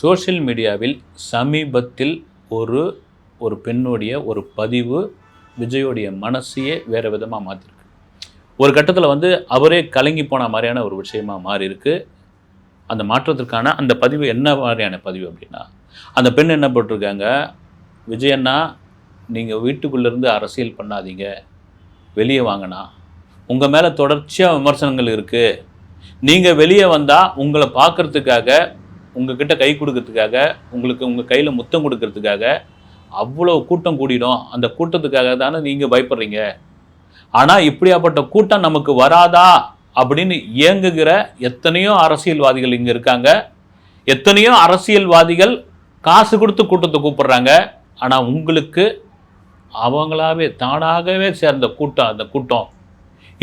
Social மீடியாவில் சமீபத்தில் ஒரு ஒரு பெண்ணுடைய ஒரு பதிவு விஜயோடைய மனசையே வேறு விதமாக மாற்றிருக்கு ஒரு கட்டத்தில் வந்து அவரே கலங்கி போன மாதிரியான ஒரு விஷயமாக மாறி இருக்கு அந்த மாற்றத்திற்கான அந்த பதிவு என்ன மாதிரியான பதிவு அப்படின்னா அந்த பெண் என்ன போட்டிருக்காங்க? விஜயண்ணா நீங்கள் வீட்டுக்குள்ளேருந்து அரசியல் பண்ணாதீங்க. வெளியே வாங்கினா உங்கள் மேலே தொடர்ச்சியாக விமர்சனங்கள் இருக்குது நீங்கள் வெளியே வந்தால் உங்களை பார்க்கறதுக்காக உங்ககிட்ட கை கொடுக்கறதுக்காக உங்களுக்கு உங்கள் கையில் முத்தம் கொடுக்கறதுக்காக அவ்வளோ கூட்டம் கூடிடும். அந்த கூட்டத்துக்காக தானே நீங்கள் பயப்படுறீங்க. ஆனால் இப்படியாப்பட்ட கூட்டம் நமக்கு வராதா அப்படின்னு இயங்குகிற எத்தனையோ அரசியல்வாதிகள் இங்கே இருக்காங்க. எத்தனையோ அரசியல்வாதிகள் காசு கொடுத்து கூட்டத்தை கூப்பிட்றாங்க. ஆனால் உங்களுக்கு அவங்களாவே தானாகவே சேர்ந்த கூட்டம் அந்த கூட்டம்.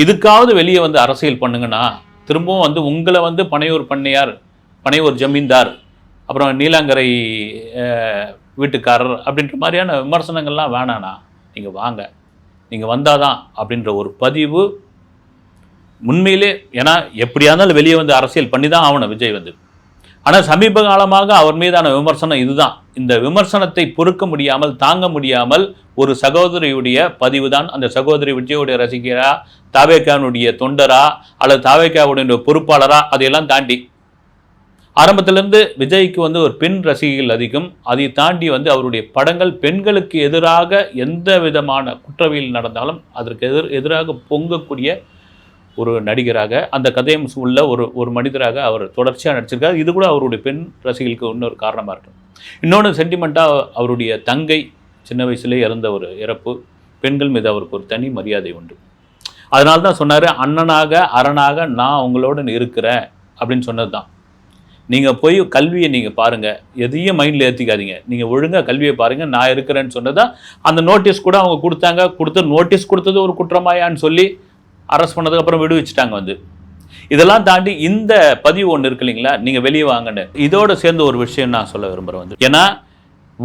இதுக்காவது வெளியே வந்து அரசியல் பண்ணுங்கன்னா திரும்பவும் வந்து உங்களை வந்து பனையூர் பண்ணையார் பனையூர் ஜமீன்தார் அப்புறம் நீலாங்கரை வீட்டுக்காரர் அப்படின்ற மாதிரியான விமர்சனங்கள்லாம் வேணாண்ணா. நீங்கள் வாங்க. நீங்கள் வந்தால் தான் அப்படின்ற ஒரு பதிவு உண்மையிலே ஏன்னா எப்படியா இருந்தாலும் வெளியே வந்து அரசியல் பண்ணி தான் ஆகணும் விஜய் வந்து. ஆனால் சமீப காலமாக அவர் மீதான விமர்சனம் இதுதான். இந்த விமர்சனத்தை பொறுக்க முடியாமல் தாங்க முடியாமல் ஒரு சகோதரியுடைய பதிவு தான் அந்த சகோதரி விஜயோடைய ரசிகரா தாவேக்கானுடைய தொண்டரா அல்லது தாவேக்காவுடைய பொறுப்பாளரா அதையெல்லாம் தாண்டி ஆரம்பத்திலிருந்து விஜய்க்கு வந்து ஒரு பெண் ரசிகைகள் அதிகம். அதை தாண்டி வந்து அவருடைய படங்கள் பெண்களுக்கு எதிராக எந்த விதமான குற்றவியல் நடந்தாலும் அதற்கு எதிர் எதிராக பொங்கக்கூடிய ஒரு நடிகராக அந்த கதையும் உள்ள ஒரு ஒரு மனிதராக அவர் தொடர்ச்சியாக நடிச்சிருக்காரு. இது கூட அவருடைய பெண் ரசிகளுக்கு இன்னொரு காரணமாக இருக்கும். இன்னொன்று சென்டிமெண்ட்டாக அவருடைய தங்கை சின்ன வயசுலே இறந்த ஒரு இறப்பு. பெண்கள் மீது அவருக்கு ஒரு தனி மரியாதை உண்டு. அதனால தான் சொன்னார் அண்ணனாக அரணாக நான் உங்களோட இருக்கிறேன் அப்படின்னு சொன்னது தான் நீங்கள் போய் கல்வியை நீங்கள் பாருங்கள் எதையும் மைண்டில் ஏற்றிக்காதீங்க நீங்கள் ஒழுங்காக கல்வியை பாருங்கள் நான் இருக்கிறேன்னு சொன்னதா அந்த நோட்டீஸ் கூட அவங்க கொடுத்தாங்க. கொடுத்து நோட்டீஸ் கொடுத்தது ஒரு குற்றமாயான்னு சொல்லி அரெஸ்ட் பண்ணதுக்கப்புறம் விடுவிச்சிட்டாங்க வந்து. இதெல்லாம் தாண்டி இந்த பதிவு ஒன்று இருக்கு இல்லைங்களா? நீங்கள் வெளியே வாங்கன்னு. இதோட சேர்ந்து ஒரு விஷயம் நான் சொல்ல விரும்புகிறேன் வந்து. ஏன்னா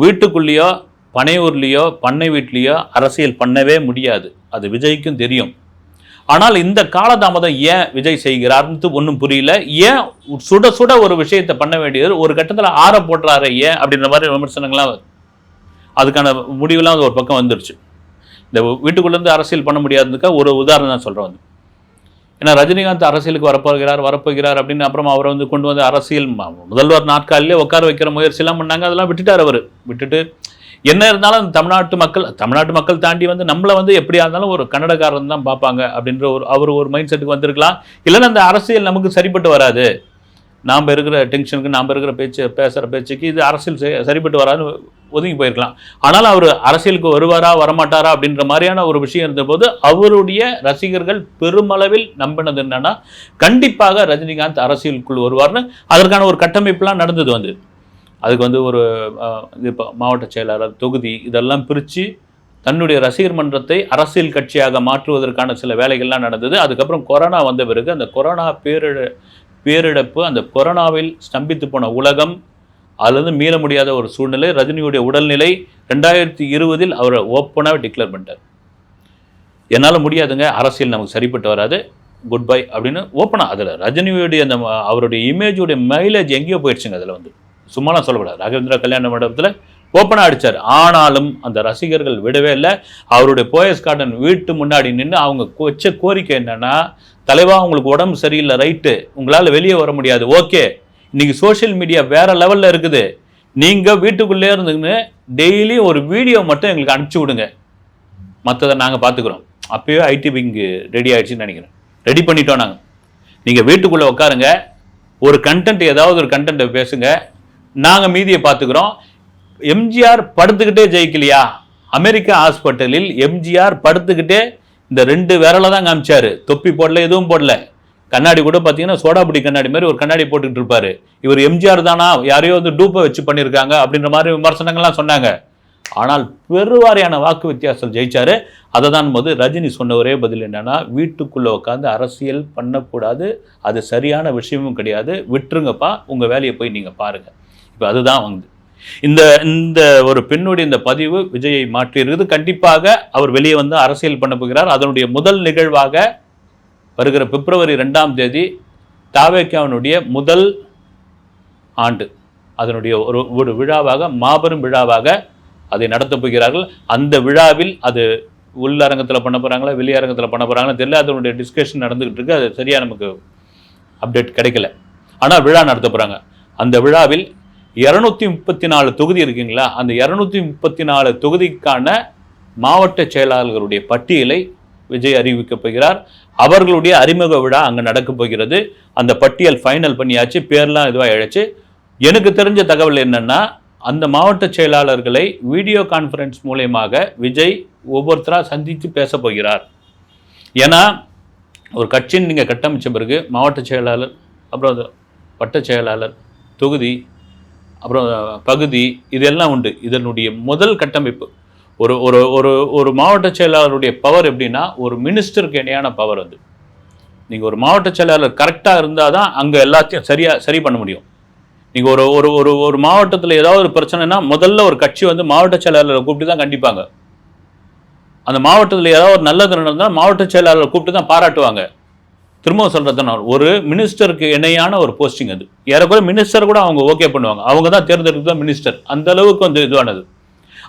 வீட்டுக்குள்ளேயோ பனையூர்லேயோ பண்ணை வீட்லேயோ அரசியல் பண்ணவே முடியாது. அது விஜய்க்கும் தெரியும். ஆனால் இந்த காலதாமதம் ஏன் விஜய் செய்கிறார்னு ஒன்றும் புரியல. ஏன் சுட சுட ஒரு விஷயத்தை பண்ண வேண்டியது? ஒரு கட்டத்தில் ஆற போட்டுறாரு ஏன்? அப்படின்ற மாதிரி விமர்சனங்கள்லாம் அதுக்கான முடிவுலாம் அது ஒரு பக்கம் வந்துருச்சு. இந்த வீட்டுக்குள்ளேருந்து அரசியல் பண்ண முடியாததுக்கு ஒரு உதாரணம் தான் சொல்கிறேன் வந்து. ஏன்னா ரஜினிகாந்த் அரசியலுக்கு வரப்போகிறார் வரப்போகிறார் அப்படின்னு அப்புறம் அவரை வந்து கொண்டு வந்து அரசியல் முதல்வர் நாட்காலிலே உட்கார வைக்கிற முயற்சியெல்லாம் பண்ணாங்க. அதெல்லாம் விட்டுட்டார் அவர். விட்டுட்டு என்ன இருந்தாலும் தமிழ்நாட்டு மக்கள் தமிழ்நாட்டு மக்கள் தாண்டி வந்து நம்மளை வந்து எப்படியா இருந்தாலும் ஒரு கன்னடக்காரன் தான் பார்ப்பாங்க அப்படின்ற ஒரு அவர் ஒரு மைண்ட் செட்டுக்கு வந்திருக்கலாம். இல்லைன்னா அந்த அரசியல் நமக்கு சரிப்பட்டு வராது. நாம் இருக்கிற டென்ஷனுக்கு நாம் இருக்கிற பேச்சு பேசுகிற பேச்சுக்கு இது அரசியல் சரிப்பட்டு வராதுன்னு ஒதுங்கி போயிருக்கலாம். ஆனால் அவர் அரசியலுக்கு வருவாரா வரமாட்டாரா அப்படின்ற மாதிரியான ஒரு விஷயம் இருந்தபோது அவருடைய ரசிகர்கள் பெருமளவில் நம்பினது என்னன்னா கண்டிப்பாக ரஜினிகாந்த் அரசியலுக்குள் வருவார்னு அதற்கான ஒரு கட்டமைப்புலாம் நடந்தது வந்து. அதுக்கு வந்து ஒரு இது இப்போ மாவட்ட செயலாளர் தொகுதி இதெல்லாம் பிரித்து தன்னுடைய ரசிகர் மன்றத்தை அரசியல் கட்சியாக மாற்றுவதற்கான சில வேலைகள்லாம் நடந்தது. அதுக்கப்புறம் கொரோனா வந்த பிறகு அந்த கொரோனா பேரிட பேரிழப்பு அந்த கொரோனாவில் ஸ்தம்பித்து போன உலகம் அதுலேருந்து மீள முடியாத ஒரு சூழ்நிலை ரஜினியுடைய உடல்நிலை ரெண்டாயிரத்தி இருபதில் அவரை ஓப்பனாக டிக்ளேர் பண்ணிட்டார். என்னால் முடியாதுங்க அரசியல் நமக்கு சரிப்பட்டு வராது குட் பை அப்படின்னு ஓப்பனாக அதில் ரஜினியுடைய அந்த அவருடைய இமேஜுடைய மைலேஜ் எங்கேயோ போயிடுச்சுங்க அதில் வந்து. சும்மாலாம் சொல்லக்கூடாது ராகவேந்திரா கல்யாண மண்டபத்தில் ஓப்பனாக அடிச்சார். ஆனாலும் அந்த ரசிகர்கள் விடவே இல்லை. அவருடைய போயஸ் கார்டன் வீட்டு முன்னாடி நின்று அவங்க வச்ச கோரிக்கை என்னென்னா தலைவா உங்களுக்கு உடம்பு சரியில்லை ரைட்டு. உங்களால் வெளியே வர முடியாது. ஓகே. இன்றைக்கி சோஷியல் மீடியா வேறு லெவலில் இருக்குது. நீங்கள் வீட்டுக்குள்ளே இருந்துங்கன்னு டெய்லி ஒரு வீடியோ மட்டும் எங்களுக்கு அனுப்பிச்சி விடுங்க. மற்றதை நாங்கள் பார்த்துக்குறோம் அப்போயே ஐடி பிங்கு ரெடி ஆகிடுச்சின்னு நினைக்கிறேன். ரெடி பண்ணிட்டோம் நாங்கள் நீங்கள் வீட்டுக்குள்ளே உட்காருங்க ஒரு கண்டென்ட் ஏதாவது ஒரு கண்டென்ட்டை பேசுங்க. நாங்கள் மீதியை பார்த்துக்குறோம். எம்ஜிஆர் படுத்துக்கிட்டே ஜெயிக்கலையா? அமெரிக்கா ஹாஸ்பிட்டலில் எம்ஜிஆர் படுத்துக்கிட்டே இந்த ரெண்டு விரலை தான் காமிச்சாரு. தொப்பி போடல எதுவும் போடல. கண்ணாடி கூட பார்த்தீங்கன்னா சோடாபுடி கண்ணாடி மாதிரி ஒரு கண்ணாடி போட்டுக்கிட்டு இருப்பாரு. இவர் எம்ஜிஆர் தானா? யாரையோ வந்து டூப்பை வச்சு பண்ணியிருக்காங்க அப்படின்ற மாதிரி விமர்சனங்கள்லாம் சொன்னாங்க. ஆனால் பெருவாரியான வாக்கு வித்தியாசம் ஜெயிச்சாரு. அதை தான் போது ரஜினி சொன்ன ஒரே பதில் என்னன்னா வீட்டுக்குள்ளே உட்காந்து அரசியல் பண்ணக்கூடாது. அது சரியான விஷயமும் கிடையாது. விட்டுருங்கப்பா. உங்கள் வேலையை போய் நீங்கள் பாருங்கள் இப்போ அதுதான் வந்து. இந்த இந்த ஒரு பெண்ணுடைய இந்த பதிவு விஜயை மாற்றியிருக்குது. கண்டிப்பாக அவர் வெளியே வந்து அரசியல் பண்ண போகிறார். அதனுடைய முதல் நிகழ்வாக வருகிற பிப்ரவரி ரெண்டாம் தேதி தாவேக்காவினுடைய முதல் ஆண்டு. அதனுடைய ஒரு ஒரு விழாவாக மாபெரும் விழாவாக அதை நடத்தப் போகிறார்கள். அந்த விழாவில் அது உள்ளரங்கத்தில் பண்ண போகிறாங்களா வெளியரங்கத்தில் பண்ண போகிறாங்களா தெரியல. அதனுடைய டிஸ்கஷன் நடந்துக்கிட்டு இருக்கு. அது சரியாக நமக்கு அப்டேட் கிடைக்கல. ஆனால் விழா நடத்த போகிறாங்க அந்த விழாவில் இரநூத்தி முப்பத்தி நாலு தொகுதி இருக்குங்களா? அந்த இரநூத்தி முப்பத்தி நாலு தொகுதிக்கான மாவட்ட செயலாளர்களுடைய பட்டியலை விஜய் அறிவிக்கப் போகிறார். அவர்களுடைய அறிமுக விழா அங்கே நடக்கப் போகிறது. அந்த பட்டியல் ஃபைனல் பண்ணியாச்சு பேர்லாம் இதுவாக இழைச்சு. எனக்கு தெரிஞ்ச தகவல் என்னென்னா அந்த மாவட்ட செயலாளர்களை வீடியோ கான்ஃபரன்ஸ் மூலயமாக விஜய் ஒவ்வொருத்தராக சந்தித்து பேச போகிறார். ஏன்னா ஒரு கட்சின்னு நீங்கள் கட்டமைச்ச பிறகு மாவட்ட செயலாளர் அப்புறம் வட்ட செயலாளர் தொகுதி அப்புறம் பகுதி இதெல்லாம் உண்டு. இதனுடைய முதல் கட்டமைப்பு. ஒரு ஒரு ஒரு ஒரு மாவட்ட செயலாளருடைய பவர் எப்படின்னா ஒரு மினிஸ்டருக்கு இணையான பவர் அது. நீங்கள் ஒரு மாவட்ட செயலாளர் கரெக்டாக இருந்தால் தான் அங்கே எல்லாத்தையும் சரியாக சரி பண்ண முடியும். நீங்கள் ஒரு ஒரு ஒரு ஒரு மாவட்டத்தில் ஏதாவது ஒரு பிரச்சனைனா முதல்ல ஒரு கட்சி வந்து மாவட்ட செயலாளரை கூப்பிட்டு தான் கண்டிப்பாங்க. அந்த மாவட்டத்தில் ஏதாவது ஒரு நல்லது நடந்தால் மாவட்ட செயலாளரை கூப்பிட்டு தான் பாராட்டுவாங்க. திரும்ப சொல்கிறது நான் ஒரு மினிஸ்டருக்கு இணையான ஒரு போஸ்டிங் அது. ஏறக்குறைய மினிஸ்டர் கூட அவங்க ஓகே பண்ணுவாங்க. அவங்க தான் தேர்ந்தெடுத்து தான் மினிஸ்டர் அந்த அளவுக்கு வந்து இதுவானது.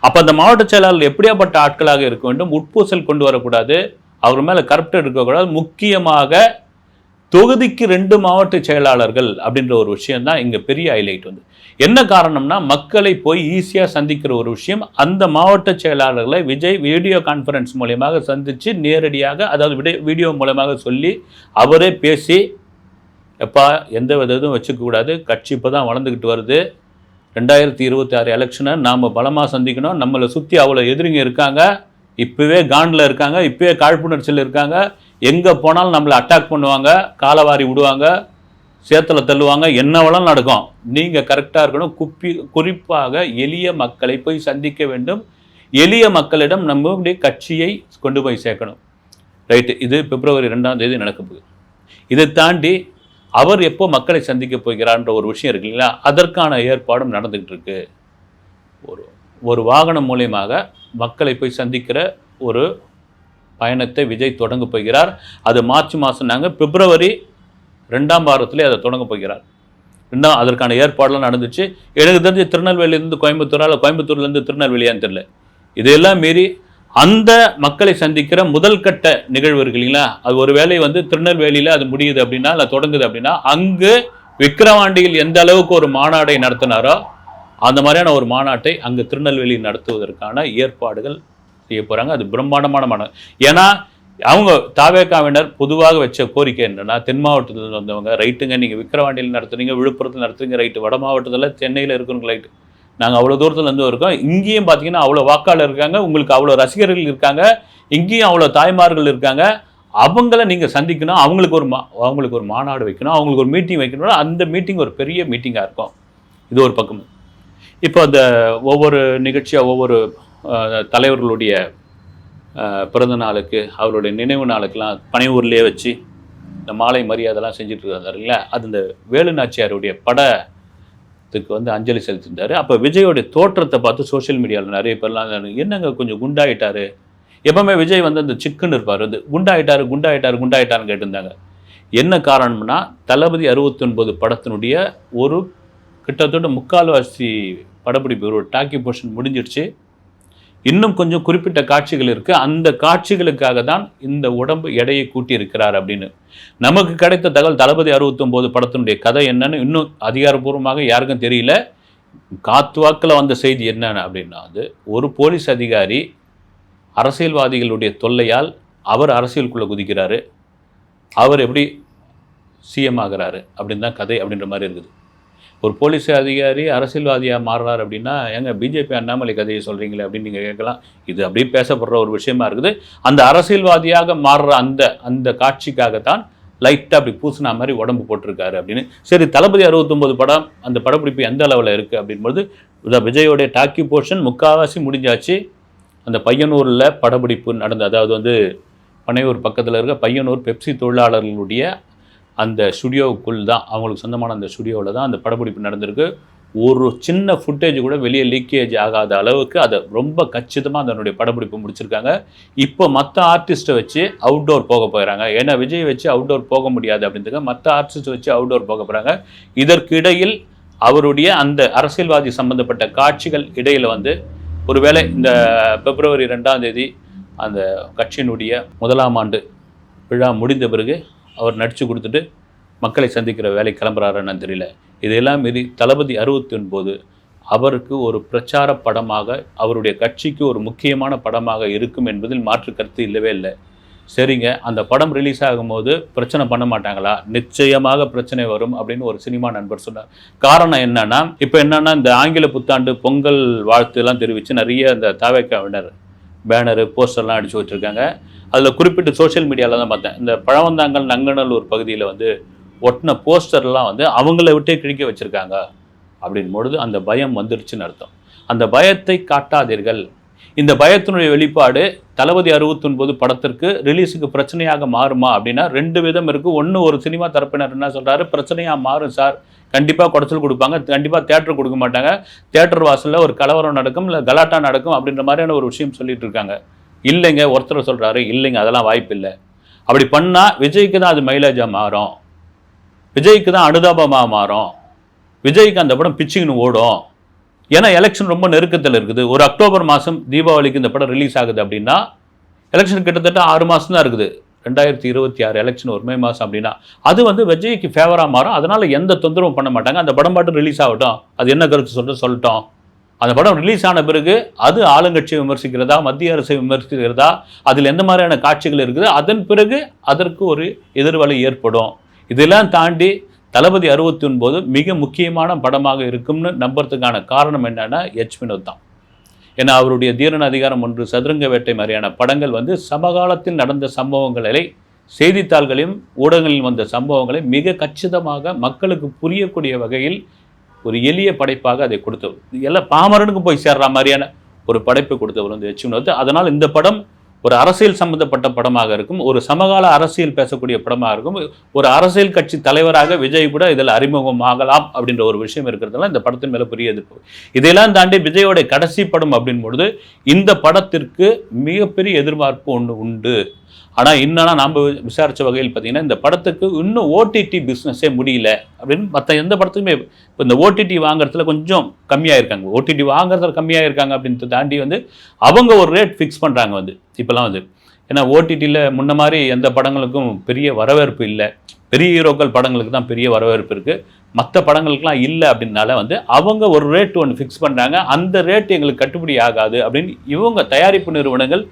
அப்போ அந்த மாவட்ட செயலாளர் எப்படியாப்பட்ட ஆட்களாக இருக்க வேண்டும்? உட்பூசல் கொண்டு வரக்கூடாது. அவர் மேலே கரப்ட் இருக்கக்கூடாது. முக்கியமாக தொகுதிக்கு ரெண்டு மாவட்ட செயலாளர்கள் அப்படின்ற ஒரு விஷயம் தான் இங்கே பெரிய ஹைலைட் வந்து. என்ன காரணம்னா மக்களை போய் ஈஸியாக சந்திக்கிற ஒரு விஷயம் அந்த மாவட்ட செயலாளர்களை விஜய் வீடியோ கான்ஃபரன்ஸ் மூலியமாக சந்தித்து நேரடியாக அதாவது வீடியோ மூலமாக சொல்லி அவரே பேசி எப்பா எந்த வித இதுவும் வச்சுக்கக்கூடாது கட்சி இப்போ தான் வளர்ந்துக்கிட்டு வருது. ரெண்டாயிரத்தி இருபத்தி ஆறு எலெக்ஷனை நாம் பலமாக சந்திக்கணும். நம்மளை சுற்றி அவ்வளோ எதிரிங்க இருக்காங்க. இப்போவே காண்டில் இருக்காங்க. இப்போவே காழ்ப்புணர்ச்சியில் இருக்காங்க. எங்கே போனாலும் நம்மளை அட்டாக் பண்ணுவாங்க காலவாரி விடுவாங்க சேத்துல தள்ளுவாங்க என்ன வேணாலும் நடக்கும். நீங்கள் கரெக்டாக இருக்கணும். குப்பி குறிப்பாக எளிய மக்களை போய் சந்திக்க வேண்டும். எளிய மக்களிடம் நம்முடைய கட்சியை கொண்டு போய் சேர்க்கணும். ரைட்டு இது பிப்ரவரி ரெண்டாம் தேதி நடக்க போகுது. இதை தாண்டி அவர் எப்போ மக்களை சந்திக்க போகிறார்ன்ற ஒரு விஷயம் இருக்கு இல்லைங்களா? அதற்கான ஏற்பாடும் நடந்துகிட்டு இருக்கு. ஒரு ஒரு வாகனம் மூலியமாக மக்களை போய் சந்திக்கிற ஒரு பயணத்தை விஜய் தொடங்க போகிறார். அது மார்ச் மாதம் நாங்கள் பிப்ரவரி ரெண்டாம் வாரத்திலே அதை தொடங்க போகிறார். ரெண்டாம் அதற்கான ஏற்பாடெலாம் நடந்துச்சு. எனக்கு தெரிஞ்சு திருநெல்வேலியிலேருந்து கோயம்புத்தூரா இல்லை கோயம்புத்தூர்லேருந்து திருநெல்வேலியான்னு தெரியல. இதையெல்லாம் மீறி அந்த மக்களை சந்திக்கிற முதல் கட்ட நிகழ்வு இருக்கு இல்லைங்களா? அது ஒரு வேளை வந்து திருநெல்வேலியில் அது முடியுது அப்படின்னா இல்லை தொடங்குது அப்படின்னா அங்கு விக்கிரவாண்டியில் எந்த அளவுக்கு ஒரு மாநாடை நடத்தினாரோ அந்த மாதிரியான ஒரு மாநாட்டை அங்கு திருநெல்வேலியில் நடத்துவதற்கான ஏற்பாடுகள் செய்ய போகிறாங்க அது பிரம்மாண்டமான மாநாடு ஏன்னா அவங்க தாவேக்காவினர் பொதுவாக வச்ச கோரிக்கை என்னென்னா தென் மாவட்டத்தில் வந்தவங்க ரைட்டுங்க நீங்கள் விக்கிரவாண்டியில் நடத்துறீங்க விழுப்புரத்தில் நடத்துறீங்க ரைட்டு. வட மாவட்டத்தில் சென்னையில் இருக்கிறவங்க ரைட்டு. நாங்கள் அவ்வளோ தூரத்துலேருந்து இருக்கோம். இங்கேயும் பார்த்தீங்கன்னா அவ்வளோ வாக்காளர் இருக்காங்க. உங்களுக்கு அவ்வளோ ரசிகர்கள் இருக்காங்க. இங்கேயும் அவ்வளோ தாய்மார்கள் இருக்காங்க. அவங்கள நீங்கள் சந்திக்கணும். அவங்களுக்கு ஒரு மா அவங்களுக்கு ஒரு மாநாடு வைக்கணும். அவங்களுக்கு ஒரு மீட்டிங் வைக்கணும் அந்த மீட்டிங் ஒரு பெரிய மீட்டிங்காக இருக்கும். இது ஒரு பக்கம் இப்போ அந்த ஒவ்வொரு நிகழ்ச்சியாக ஒவ்வொரு தலைவர்களுடைய பிறந்த நாளுக்கு அவருடைய நினைவு நாளுக்கெல்லாம் பனையூர்லேயே வச்சு இந்த மாலை மரியாதைலாம் செஞ்சுட்டு இருக்காரு அது இந்த வேலு நாச்சியாருடைய படத்துக்கு வந்து அஞ்சலி செலுத்திருந்தார். அப்போ விஜயோடைய தோற்றத்தை பார்த்து சோஷியல் மீடியாவில் நிறைய பேர்லாம் என்னங்க கொஞ்சம் குண்டாயிட்டார்? எப்பவுமே விஜய் வந்து அந்த சிக்குன்னு இருப்பார். வந்து குண்டாயிட்டார் குண்டாயிட்டார் குண்டாயிட்டார்னு கேட்டிருந்தாங்க. என்ன காரணம்னா தளபதி அறுபத்தொன்பது படத்தினுடைய ஒரு கிட்டத்தட்ட முக்கால்வாசி படப்பிடிப்பு ஒரு டாக்கி போர்ஷன் முடிஞ்சிடுச்சு இன்னும் கொஞ்சம் குறிப்பிட்ட காட்சிகள் இருக்குது அந்த காட்சிகளுக்காக தான் இந்த உடம்பு எடையை கூட்டியிருக்கிறார் அப்படின்னு. நமக்கு கிடைத்த தகவல் தளபதி அறுபத்தொம்போது படத்தினுடைய கதை என்னன்னு இன்னும் அதிகாரப்பூர்வமாக யாருக்கும் தெரியல. காத்துவாக்கில் வந்த செய்தி என்னென்னு அப்படின்னா அது ஒரு போலீஸ் அதிகாரி அரசியல்வாதிகளுடைய தொல்லையால் அவர் அரசியலுக்குள்ளே குதிக்கிறாரு. அவர் எப்படி சிஎம் ஆகுறாரு அப்படின்னு தான் கதை அப்படின்ற மாதிரி இருக்குது. ஒரு போலீஸ் அதிகாரி அரசியல்வாதியாக மாறுறார் அப்படின்னா எங்க பிஜேபி அண்ணாமலை கதையை சொல்கிறீங்களே அப்படின்னு நீங்கள் கேட்கலாம். இது அப்படியே பேசப்படுற ஒரு விஷயமா இருக்குது. அந்த அரசியல்வாதியாக மாறுற அந்த அந்த காட்சிக்காகத்தான் லைட்டாக அப்படி பூசினா மாதிரி உடம்பு போட்டிருக்காரு அப்படின்னு. சரி தளபதி அறுபத்தொம்போது படம் அந்த படப்பிடிப்பு எந்த அளவில் இருக்குது அப்படின்போது விஜயோடைய டாக்கி போர்ஷன் முக்காவாசி முடிஞ்சாச்சு. அந்த பையனூரில் படப்பிடிப்பு நடந்த அதாவது வந்து பனையூர் பக்கத்தில் இருக்க பையனூர் பெப்சி தொழிலாளர்களுடைய அந்த ஸ்டுடியோவுக்குள் தான் அவங்களுக்கு சொந்தமான அந்த ஸ்டுடியோவில் தான் அந்த படப்பிடிப்பு நடந்திருக்கு. ஒரு சின்ன ஃபுட்டேஜ் கூட வெளியே லீக்கேஜ் ஆகாத அளவுக்கு அதை ரொம்ப கச்சிதமாக அதனுடைய படப்பிடிப்பு முடிச்சிருக்காங்க. இப்போ மற்ற ஆர்டிஸ்ட்டை வச்சு அவுட்டோர் போக போகிறாங்க ஏன்னா விஜய் வச்சு அவுட்டோர் போக முடியாது அப்படின்றதுக்கு மற்ற ஆர்டிஸ்ட்டை வச்சு அவுட்டோர் போக போகிறாங்க இதற்கு இடையில் அவருடைய அந்த அரசியல்வாதி சம்பந்தப்பட்ட காட்சிகள் இடையில் வந்து ஒருவேளை இந்த பிப்ரவரி ரெண்டாம் தேதி அந்த கட்சியினுடைய முதலாம் ஆண்டு விழா முடிந்த பிறகு அவர் நடித்து கொடுத்துட்டு மக்களை சந்திக்கிற வேலை கிளம்புறாருன்னு தெரியல. இதையெல்லாம் மீறி தளபதி அறுபத்தி ஒன்பது அவருக்கு ஒரு பிரச்சார படமாக அவருடைய கட்சிக்கு ஒரு முக்கியமான படமாக இருக்கும் என்பதில் மாற்று கருத்து இல்லவே இல்லை. சரிங்க அந்த படம் ரிலீஸ் ஆகும்போது பிரச்சனை பண்ண மாட்டாங்களா? நிச்சயமாக பிரச்சனை வரும் அப்படின்னு ஒரு சினிமா நண்பர் சொன்னார். காரணம் என்னன்னா இப்போ என்னன்னா இந்த ஆங்கில புத்தாண்டு பொங்கல் வாழ்த்து எல்லாம் தெரிவித்து நிறைய இந்த தாவேக்காவினர் பேனரு போஸ்டர்லாம் அடிச்சு வச்சுருக்காங்க. அதில் குறிப்பிட்டு சோஷியல் மீடியாவில் தான் பார்த்தேன். இந்த பழவந்தாங்கல் நங்கநல்லூர் பகுதியில் வந்து ஒட்டின போஸ்டர்லாம் வந்து அவங்கள விட்டே கிழிக்க வச்சுருக்காங்க. அப்படின் பொழுது அந்த பயம் வந்துருச்சுன்னு அர்த்தம். அந்த பயத்தை காட்டாதீர்கள். இந்த பயத்தினுடைய வெளிப்பாடு தளபதி அறுபத்தொன்பது படத்திற்கு ரிலீஸுக்கு பிரச்சனையாக மாறுமா அப்படின்னா ரெண்டு விதம் இருக்குது ஒன்று ஒரு சினிமா தரப்பினர் என்ன சொல்கிறாரு பிரச்சனையாக மாறும் சார். கண்டிப்பாக குடைச்சல் கொடுப்பாங்க. கண்டிப்பாக தேட்டர் கொடுக்க மாட்டாங்க. தேட்டர் வாசலில் ஒரு கலவரம் நடக்கும் இல்லை கலாட்டா நடக்கும் அப்படின்ற மாதிரியான ஒரு விஷயம் சொல்லிட்டு இருக்காங்க. இல்லைங்க ஒருத்தர் சொல்கிறாரு இல்லைங்க அதெல்லாம் வாய்ப்பு இல்லை. அப்படி பண்ணால் விஜய்க்கு தான் அது மைலேஜாக மாறும். விஜய்க்கு தான் அனுதாபமாக மாறும். விஜய்க்கு அந்த படம் பிச்சுக்குன்னு ஓடும். ஏன்னா எலெக்ஷன் ரொம்ப நெருக்கத்தில் இருக்குது. ஒரு அக்டோபர் மாதம் தீபாவளிக்கு இந்த படம் ரிலீஸ் ஆகுது அப்படின்னா எலெக்ஷன் கிட்டத்தட்ட ஆறு மாதம் தான் இருக்குது. ரெண்டாயிரத்தி இருபத்தி ஆறு எலெக்ஷன் ஒரு மே மாதம் அப்படின்னா. அது வந்து விஜய்க்கு ஃபேவராக மாறும். அதனால் எந்த தொந்தரவும் பண்ண மாட்டாங்க. அந்த படம் பாட்டு ரிலீஸ் ஆகட்டும். அது என்ன கருத்து சொல்லிட்டு சொல்லட்டும். அந்த படம் ரிலீஸ் ஆன பிறகு அது ஆளுங்கட்சியை விமர்சிக்கிறதா மத்திய அரசை விமர்சிக்கிறதா அதில் எந்த மாதிரியான காட்சிகள் இருக்குது. அதன் பிறகு அதற்கு ஒரு எதிர்வலை ஏற்படும். இதெல்லாம் தாண்டி தளபதி அறுபத்தி ஒன்பது மிக முக்கியமான படமாக இருக்கும்னு நம்புறதுக்கான காரணம் என்னன்னா எச் வினோத் தான். ஏன்னா அவருடைய தீரன அதிகாரம் ஒன்று சதுரங்க வேட்டை மாதிரியான படங்கள் வந்து சமகாலத்தில் நடந்த சம்பவங்களை செய்தித்தாள்களையும் ஊடகங்களில் வந்த சம்பவங்களை மிக கச்சிதமாக மக்களுக்கு புரியக்கூடிய வகையில் ஒரு எளிய படைப்பாக அதை கொடுத்தவர். எல்லாம் பாமரனுக்கு போய் சேர்ற மாதிரியான ஒரு படைப்பு கொடுத்தவர் வந்து எச் வினோத். அதனால் இந்த படம் ஒரு அரசியல் சம்பந்தப்பட்ட படமாக இருக்கும் ஒரு சமகால அரசியல் பேசக்கூடிய படமாக இருக்கும் ஒரு அரசியல் கட்சி தலைவராக விஜய் கூட இதில் அறிமுகமாகலாம் அப்படின்ற ஒரு விஷயம் இருக்கிறதுனால இந்த படத்தின் மேலே பெரிய எதிர்ப்பு. இதையெல்லாம் தாண்டி விஜயோட கடைசி படம் அப்படின் பொழுது இந்த படத்திற்கு மிகப்பெரிய எதிர்பார்ப்பு ஒன்று உண்டு. ஆனால் என்னன்னா நாம் விசாரித்த வகையில் பார்த்தீங்கன்னா இந்த படத்துக்கு இன்னும் ஓடிடி பிஸ்னஸே முடியல அப்படின்னு மற்ற எந்த படத்துக்குமே இப்போ இந்த ஓடிடி வாங்குறதுல கொஞ்சம் கம்மியாக இருக்காங்க ஓடிடி வாங்குறதுல கம்மியாக இருக்காங்க அப்படின்றத தாண்டி வந்து அவங்க ஒரு ரேட் ஃபிக்ஸ் பண்ணுறாங்க வந்து. இப்போலாம் வந்து ஏன்னா ஓடிடியில் முன்ன மாதிரி எந்த படங்களுக்கும் பெரிய வரவேற்பு இல்லை. பெரிய ஹீரோக்கள் படங்களுக்கு தான் பெரிய வரவேற்பு இருக்குது மற்ற படங்களுக்குலாம் இல்லை அப்படின்னால வந்து அவங்க ஒரு ரேட் ஒன்று ஃபிக்ஸ் பண்ணுறாங்க அந்த ரேட் எங்களுக்கு கட்டுப்படி ஆகாது அப்படின்னு இவங்க தயாரிப்பு நிறுவனங்கள்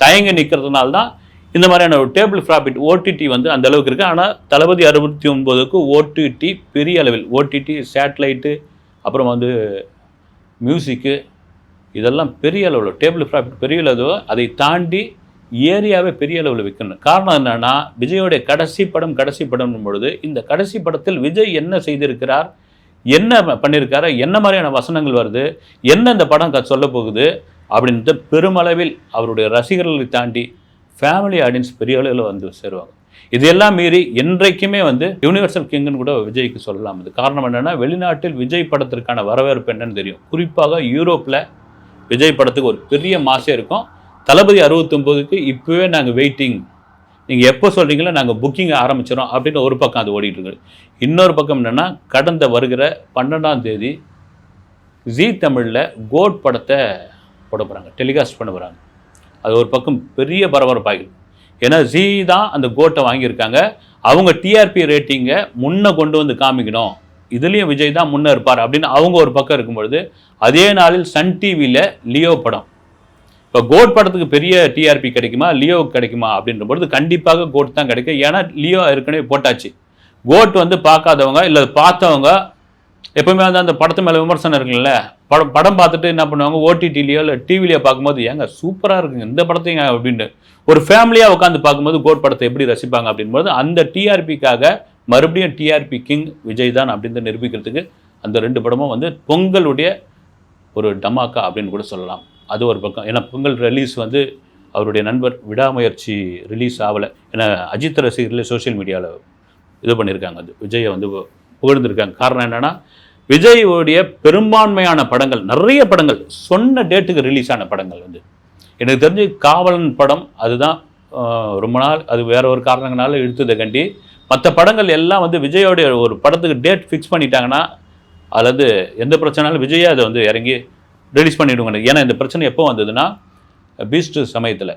தயங்கி நிற்கிறதுனால தான் இந்த மாதிரியான ஒரு டேபிள் ப்ராஃபிட் ஓடிடி வந்து அந்த அளவுக்கு இருக்குது ஆனால் தளபதி அறுபத்தி ஒன்பதுக்கு ஓடிடி பெரிய அளவில் ஓடிடி சேட்டலைட்டு அப்புறம் வந்து மியூசிக்கு இதெல்லாம் பெரிய அளவில் டேபிள் ப்ராஃபிட் பெரிய அளவு அதை தாண்டி ஏரியாவே பெரிய அளவில் விற்கணும் காரணம் என்னென்னா விஜயோடைய கடைசி படம் கடைசி படம் பொழுது இந்த கடைசி படத்தில் விஜய் என்ன செய்திருக்கிறார் என்ன பண்ணியிருக்காரு என்ன மாதிரியான வசனங்கள் வருது என்ன இந்த படம் க- சொல்ல போகுது அப்படின்ட்டு பெருமளவில் அவருடைய ரசிகர்களை தாண்டி ஃபேமிலி ஆடியன்ஸ் பெரிய அளவில் வந்து சேருவாங்க. இதெல்லாம் மீறி என்றைக்குமே வந்து யுனிவர்சல் கிங்னு கூட விஜய்க்கு சொல்லலாம். இது காரணம் என்னென்னா வெளிநாட்டில் விஜய் படத்திற்கான வரவேற்பு என்னன்னு தெரியும். குறிப்பாக யூரோப்பில் விஜய் படத்துக்கு ஒரு பெரிய மாசே இருக்கும். தளபதி அறுபத்தொம்போதுக்கு இப்போவே நாங்கள் வெயிட்டிங் நீங்கள் எப்போ சொல்கிறீங்களோ நாங்கள் புக்கிங் ஆரம்பிச்சிடும் அப்படின்னு ஒரு பக்கம் அது ஓடிட்டுருக்கு இன்னொரு பக்கம் என்னென்னா கடந்த வருகிற பன்னெண்டாம் தேதி ஜீ தமிழில் கோட் படத்தை போட போகிறாங்க டெலிகாஸ்ட் பண்ண போகிறாங்க அது ஒரு பக்கம் பெரிய பரபரப்பாகிடும் ஏன்னா ஜீ தான் அந்த கோட்டை வாங்கியிருக்காங்க. அவங்க டிஆர்பி ரேட்டிங்கை முன்னே கொண்டு வந்து காமிக்கணும். இதுலேயும் விஜய் தான் முன்னே இருப்பார் அப்படின்னு அவங்க ஒரு பக்கம் இருக்கும்பொழுது அதே நாளில் சன் டிவியில் லியோ படம். இப்போ கோட் படத்துக்கு பெரிய டிஆர்பி கிடைக்குமா லியோ கிடைக்குமா அப்படின்ற பொழுது கண்டிப்பாக கோட் தான் கிடைக்கும். ஏன்னா லியோ ஏற்கனவே போட்டாச்சு. கோட் வந்து பார்க்காதவங்க இல்லை பார்த்தவங்க எப்பவுமே வந்து அந்த படத்து மேலே விமர்சனம் இருக்குல்ல படம் படம் பார்த்துட்டு என்ன பண்ணுவாங்க ஓடிடிலையோ இல்லை டிவிலையோ பார்க்கும்போது ஏங்க சூப்பராக இருக்குங்க இந்த படத்தையும் அப்படின்ட்டு. ஒரு ஃபேமிலியாக உட்காந்து பார்க்கும்போது கோட் படத்தை எப்படி ரசிப்பாங்க அப்படின்போது அந்த டிஆர்பிக்காக மறுபடியும் டிஆர்பி கிங் விஜய் தான் அப்படின்னு நிரூபிக்கிறதுக்கு அந்த ரெண்டு படமும் வந்து பொங்கலுடைய ஒரு டமாக்கா அப்படின்னு கூட சொல்லலாம். அது ஒரு பக்கம். ஏன்னா பொங்கல் ரிலீஸ் வந்து அவருடைய நண்பர் விடாமுயற்சி ரிலீஸ் ஆகலை. ஏன்னா அஜித் ரசிகர்களே சோஷியல் மீடியாவில் இது பண்ணியிருக்காங்க. அது விஜயை வந்து புகழ்ந்துருக்காங்க. காரணம் என்னென்னா விஜயோடைய பெரும்பான்மையான படங்கள் நிறைய படங்கள் சொன்ன டேட்டுக்கு ரிலீஸ் ஆன படங்கள் வந்து. எனக்கு தெரிஞ்சு காவலன் படம் அதுதான் ரொம்ப நாள் அது வேற ஒரு காரணங்களால இழுத்ததை கண்டி மற்ற படங்கள் எல்லாம் வந்து விஜயோடைய ஒரு படத்துக்கு டேட் ஃபிக்ஸ் பண்ணிட்டாங்கன்னா அல்லது எந்த பிரச்சனைனாலும் விஜயே அதை வந்து இறங்கி ரிலீஸ் பண்ணிவிடுவாங்க ஏன்னா இந்த பிரச்சனை எப்போ வந்ததுன்னா பீஸ்ட் சமயத்தில்.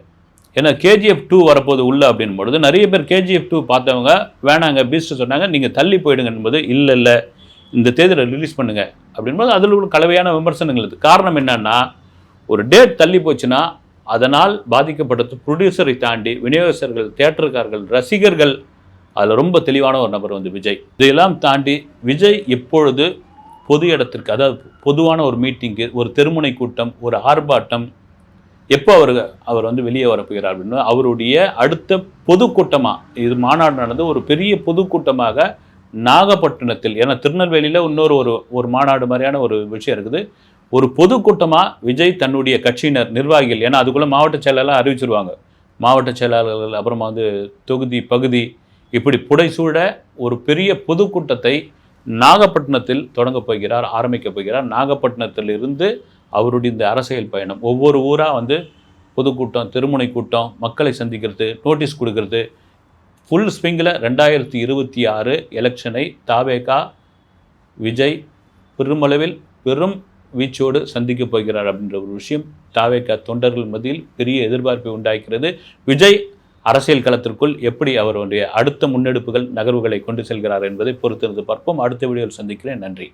ஏன்னா கேஜிஎஃப் டூ வரப்போது உள்ள அப்படின் பொழுது நிறைய பேர் கேஜிஎஃப் டூ பார்த்தவங்க வேணாங்க பீஸ்ட் சொன்னாங்க நீங்கள் தள்ளி போயிடுங்க என்பது இல்லை இல்லை இந்த தேதியில் ரிலீஸ் பண்ணுங்க. அப்படின்போது அதில் உள்ள கலவையான விமர்சனங்கள் இருக்குது காரணம் என்னன்னா ஒரு டேட் தள்ளி போச்சுன்னா அதனால் பாதிக்கப்பட்டது ப்ரொடியூசரை தாண்டி விநியோகஸ்தர்கள் தேட்டருக்காரர்கள் ரசிகர்கள் அதில் ரொம்ப தெளிவான ஒரு நபர் வந்து விஜய். இதையெல்லாம் தாண்டி விஜய் எப்பொழுது பொது இடத்திற்கு அதாவது பொதுவான ஒரு மீட்டிங்கு ஒரு தெருமுனை கூட்டம் ஒரு ஆர்ப்பாட்டம் எப்போ அவர் அவர் வந்து வெளியே வரப்போகிறார் அப்படின்னு அவருடைய அடுத்த பொதுக்கூட்டமாக இது மாநாடு நடந்து ஒரு பெரிய பொதுக்கூட்டமாக நாகப்பட்டினத்தில் ஏன்னா திருநெல்வேலியில் இன்னொரு ஒரு ஒரு மாநாடு மாதிரியான ஒரு விஷயம் இருக்குது. ஒரு பொதுக்கூட்டமாக விஜய் தன்னுடைய கட்சியினர் நிர்வாகிகள் ஏன்னா அதுக்குள்ளே மாவட்ட செயலாளர் அறிவிச்சிருவாங்க. மாவட்ட செயலாளர்கள் அப்புறமா வந்து தொகுதி பகுதி இப்படி புடைசூழ ஒரு பெரிய பொதுக்கூட்டத்தை நாகப்பட்டினத்தில் தொடங்கப் போகிறார் ஆரம்பிக்கப் போகிறார். நாகப்பட்டினத்தில் இருந்து அவருடைய இந்த அரசியல் பயணம். ஒவ்வொரு ஊராக வந்து பொதுக்கூட்டம் திருமுனை கூட்டம் மக்களை சந்திக்கிறது நோட்டீஸ் கொடுக்கறது. ஃபுல் ஸ்விங்கில் ரெண்டாயிரத்தி இருபத்தி ஆறு எலெக்ஷனை தாவேகா விஜய் பெருமளவில் பெரும் வீச்சோடு சந்திக்கப் போகிறார் அப்படின்ற ஒரு விஷயம் தாவேகா தொண்டர்கள் மத்தியில் பெரிய எதிர்பார்ப்பை உண்டாக்கிறது. விஜய் அரசியல் களத்திற்குள் எப்படி அவருடைய அடுத்த முன்னெடுப்புகள் நகர்வுகளை கொண்டு செல்கிறார் என்பதை பொறுத்திருந்து பார்ப்போம். அடுத்த வீடியோவில் சந்திக்கிறேன். நன்றி.